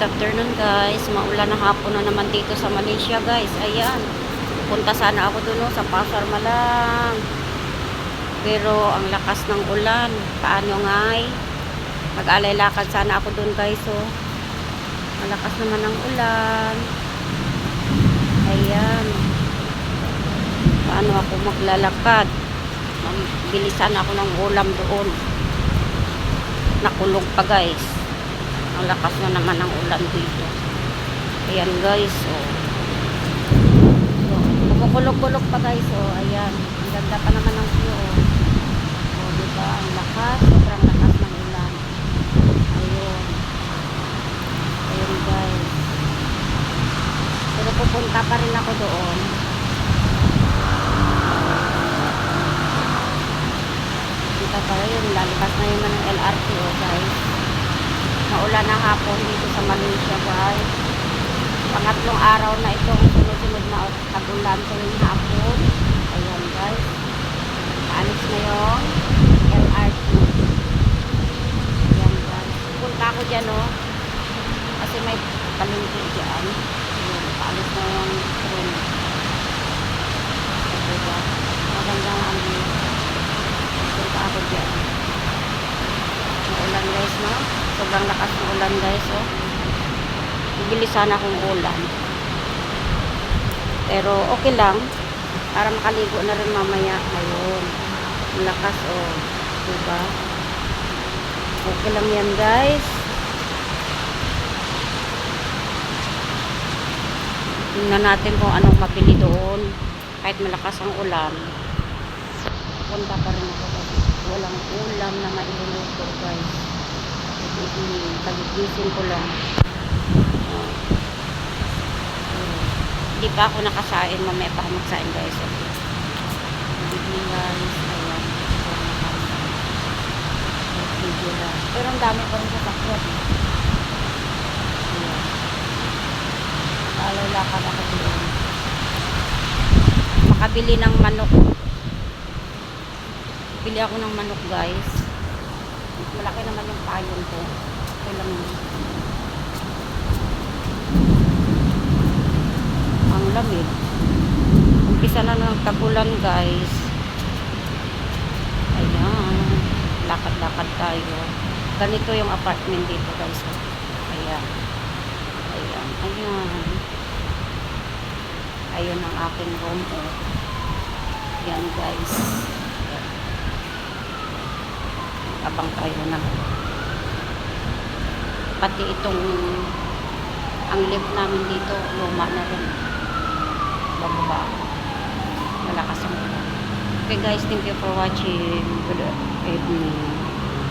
good afternoon guys. Maulan na hapon na naman dito sa Malaysia guys. Ayan. Punta sana ako dun oh, sa Pasar Malang. Pero ang lakas ng ulan. Paano nga eh? Mag-alay lakad sana ako dun guys oh. Malakas naman ang ulan. Ayan. Paano ako maglalakad? Bilisan ako ng ulam doon. Nakulog pa guys. Ang lakas na naman ng ulan dito. Ayan guys, oh. So, kumukulog-kulog pa guys, oh. Ayan. Ang ganda pa naman ng view, oh. Oh, diba? Ang lakas. Sobrang lakas ng ulan. Ayun. Ayun guys. Pero pupunta pa rin ako doon. Kita pa rin. Lalabas na yun ng LRT, oh guys. Maulan na hapon dito sa Malaysia guys. Pangatlong araw na itong sunod-sunod na tagulan tuwing hapon. Ayan guys. Paalis na yung LRT. Ayan guys. Punta ako dyan oh. Kasi may palengke dyan. Ayan. Paalis na yung train. Diba? Magandang ang view. Punta ako dyan. Maulan guys no. Sobrang lakas ng ulan guys oh. Bibili sana akong ulan. Pero okay lang. Para makaligo na rin mamaya. Ayun. Lakas oh. Diba? Okay lang yan guys. Tingnan natin kung anong mabili doon. Kahit malakas ang ulan. Punta pa rin ako. Walang ulam na mailuluto guys. Pagigising ko lang. Oh. Hindi pa ako nakasain. Mamaya pa ako magsain guys. Okay. Ayan. Pero ang dami pa rin sa sakyan. Ayan. Lalakad ako doon. Makabili ng manok. Bili ako ng manok guys. Malaki naman yung payon ko. Okay lang yun. Ang lamig. Umpisa na ng tagulan guys. Ayan. Lakad-lakad tayo. Ganito yung apartment dito guys. Ayan. Ayan. Ayan. Ayun ang aking room. Oh. Ayan guys. Abang tayo na. Pati itong ang lift namin dito, luma na rin. Bababa. Malakas ang ulan. Okay guys, thank you for watching. Good evening.